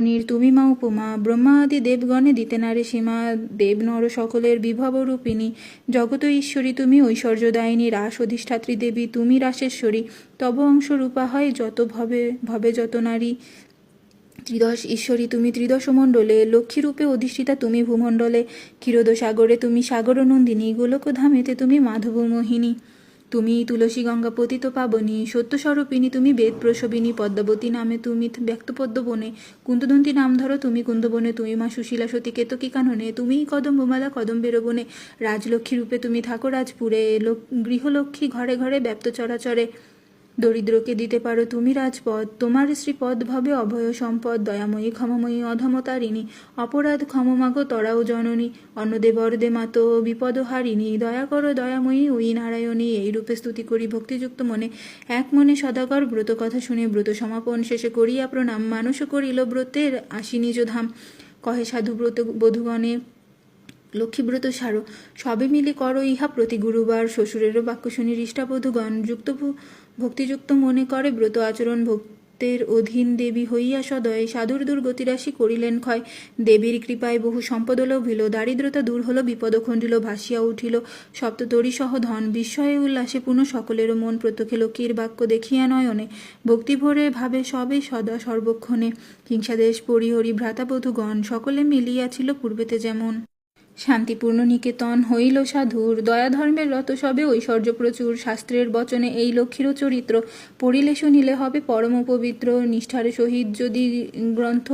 তুমি মা উপমা ব্রহ্মা আদি দেবগণে দিতে নারে সীমা দেব নর সকলের বিভব রূপিণী, জগত ঈশ্বরী তুমি ঐশ্বর্যদায়িনী, রাস অধিষ্ঠাত্রী দেবী তুমি রাসেশ্বরী, তব অংশ রূপা হয় যত ভবে ভবে যত নারী। ত্রিদশ ঈশ্বরী তুমি ত্রিদশ মণ্ডলে, লক্ষ্মীরূপে অধিষ্ঠিতা তুমি ভূমণ্ডলে ক্ষীরোদ সাগরে তুমি সাগর নন্দিনী গোলক ধামেতে তুমি মাধব মোহিনী তুমি তুলসী গঙ্গা পতিত পাবনি সত্যস্বরূপিনী তুমি বেদ প্রসবিনী পদ্মাবতী নামে তুমি ব্যক্তপদ্ম বনে কুন্দদন্তী নাম ধরো তুমি কুন্দবনে তুমি মা সুশীলা সতী কেতকী কাননে, তুমি কদম বোমালা কদম বেরোবনে রাজলক্ষ্মী রূপে তুমি থাকো রাজপুরে, লোক- গৃহলক্ষ্মী ঘরে ঘরে ব্যপ্ত চরাচরে দরিদ্রকে দিতে পারো তুমি রাজপদ তোমার শ্রীপদ ভাবে অভয় সম্পদ, দয়াময়ী, ক্ষমাময়ী, অধমতারিণী, অপরাধ ক্ষমমাগ তরাও জননী, অন্নদে বরদে মাত, বিপদ হারিণী, দয়া করো দয়াময়ী ওই নারায়ণী এই রূপে স্তুতি করি ভক্তিযুক্ত মনে। এক মনে সদাগর, ব্রত কথা শুনে ব্রত সমাপন শেষে করিয়া প্রণাম। মানুষ করিল ব্রতের আসি নিজ ধাম কহে সাধু ব্রত বধূগণে লক্ষ্মীব্রত সারো। সবে মিলে করো ইহা প্রতি গুরুবার। শ্বশুরেরও বাক্য শুনি হৃষ্টাবধূগণ যুক্ত ভক্তিযুক্ত মনে করে ব্রত আচরণ ভক্তের অধীন দেবী হইয়া সদয়। সাধুর দুর্গতিরাশি করিলেন ক্ষয়। দেবীর কৃপায় বহু সম্পদ লভিল। দারিদ্রতা দূর হলো, বিপদ খণ্ডিল, ভাসিয়া উঠিল। সপ্ততরী সহ ধন বিস্ময়ে উল্লাসে পুনঃ সকলেরও মন প্রত্যক্ষে লক্ষ্মীর বাক্য দেখিয়া নয়নে। ভক্তিভরে ভাবে সবে সদা সর্বক্ষণে। হিংসাদেশ, পরিহরি, ভ্রাতাবধূগণ সকলে মিলিয়াছিল পূর্বেতে যেমন। শান্তিপূর্ণ নিকেতন হইল সাধুর। দয়াধর্মের রত সবে ঐশ্বর্য প্রচুর। শাস্ত্রের বচনে এই লক্ষ্মীরও চরিত্র পড়িলে শুনিলে হবে পরম পবিত্র। নিষ্ঠার সহিত যদি গ্রন্থ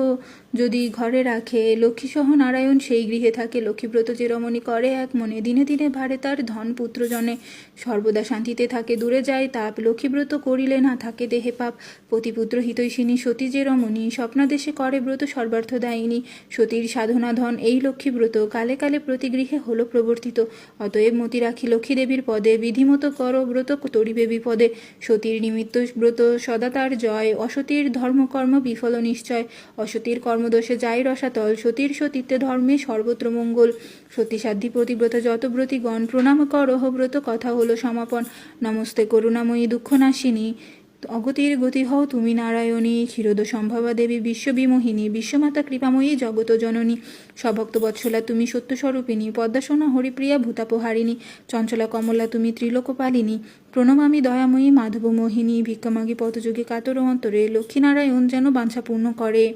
যদি ঘরে রাখে লক্ষ্মীসহ নারায়ণ সেই গৃহে থাকে। লক্ষ্মীব্রত যে রমণী করে এক মনে, দিনে দিনে ভারে তার ধন পুত্রজনে সর্বদা শান্তিতে থাকে, দূরে যায় তাপ। লক্ষ্মীব্রত করিলে না থাকে দেহে পাপ। পতিপুত্র হিতৈষিনী সতী যে রমণী, স্বপ্নাদেশে করে ব্রত সর্বার্থ দায়িনী। সতীর সাধনা ধন এই লক্ষ্মীব্রত কালে কালে প্রতি গৃহে হলো প্রবর্তিত। অতএব মতি রাখি লক্ষ্মী দেবীর পদে, বিধিমতো কর ব্রত তরিবে বিপদে। সতীর নিমিত্ত ব্রত সদা তার জয়। অসতীর ধর্মকর্ম বিফল নিশ্চয়। অসতীর কর্মদোষে যাই রসাতল। সতীর সতীত্বে ধর্মে সর্বত্র মঙ্গল। সতী সাধ্যী প্রতিব্রত যত ব্রতিগণ, প্রণাম করহ ব্রত। কথা হলো সমাপন। নমস্তে করুণাময়ী দুঃখনাশিনী। অগতির গতি হও তুমি নারায়ণী ক্ষীরদ সম্ভবা দেবী বিশ্ববিমোহিনী, বিশ্বমাতা কৃপাময়ী জগত জননী। সভক্ত বৎসলা তুমি সত্যস্বরূপিণী, পদ্মাসনা হরিপ্রিয়া ভূতাপহারিণী, চঞ্চলা কমলা তুমি ত্রিলোকপালিনী, প্রণমামি দয়াময়ী মাধব মোহিনী ভিক্ষামাগী পথযোগী কাতর অন্তরে, লক্ষ্মীনারায়ণ যেন বাঞ্ছাপূর্ণ করে।